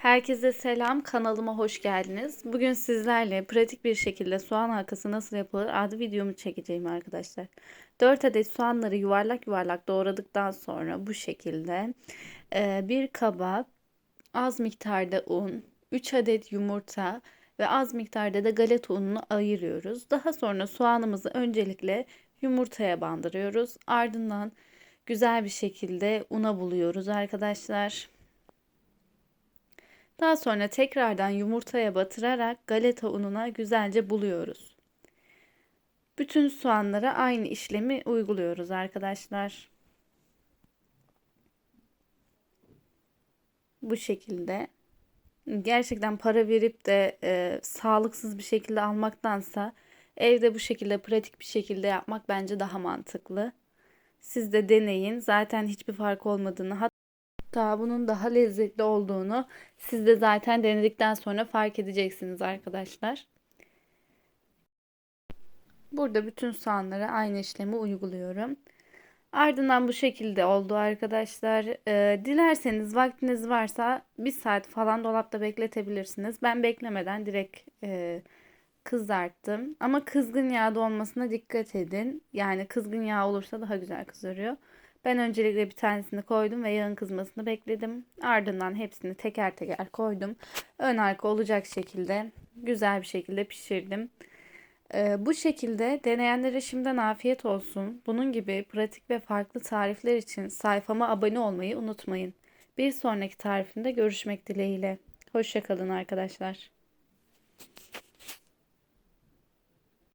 Herkese selam, kanalıma hoş geldiniz. Bugün sizlerle pratik bir şekilde soğan halkası nasıl yapılır adlı videomu çekeceğim arkadaşlar. 4 adet soğanları yuvarlak yuvarlak doğradıktan sonra bu şekilde e, bir kaba az miktarda un, 3 adet yumurta ve az miktarda da galeta ununu ayırıyoruz. Daha sonra soğanımızı öncelikle yumurtaya bandırıyoruz. Ardından güzel bir şekilde una buluyoruz arkadaşlar. Daha sonra tekrardan yumurtaya batırarak galeta ununa güzelce buluyoruz. Bütün soğanlara aynı işlemi uyguluyoruz arkadaşlar. Bu şekilde. Gerçekten para verip de e, sağlıksız bir şekilde almaktansa evde bu şekilde pratik bir şekilde yapmak bence daha mantıklı. Siz de deneyin. Zaten hiçbir fark olmadığını Hatta bunun daha lezzetli olduğunu siz de zaten denedikten sonra fark edeceksiniz arkadaşlar. Burada bütün soğanlara aynı işlemi uyguluyorum. Ardından bu şekilde oldu arkadaşlar. Ee, dilerseniz vaktiniz varsa bir saat falan dolapta bekletebilirsiniz. Ben beklemeden direkt e, kızarttım. Ama kızgın yağda olmasına dikkat edin. Yani kızgın yağ olursa daha güzel kızarıyor. Ben öncelikle bir tanesini koydum ve yağın kızmasını bekledim. Ardından hepsini teker teker koydum. Ön arka olacak şekilde güzel bir şekilde pişirdim. Ee, bu şekilde deneyenlere şimdiden afiyet olsun. Bunun gibi pratik ve farklı tarifler için sayfama abone olmayı unutmayın. Bir sonraki tarifimde görüşmek dileğiyle. Hoşçakalın arkadaşlar.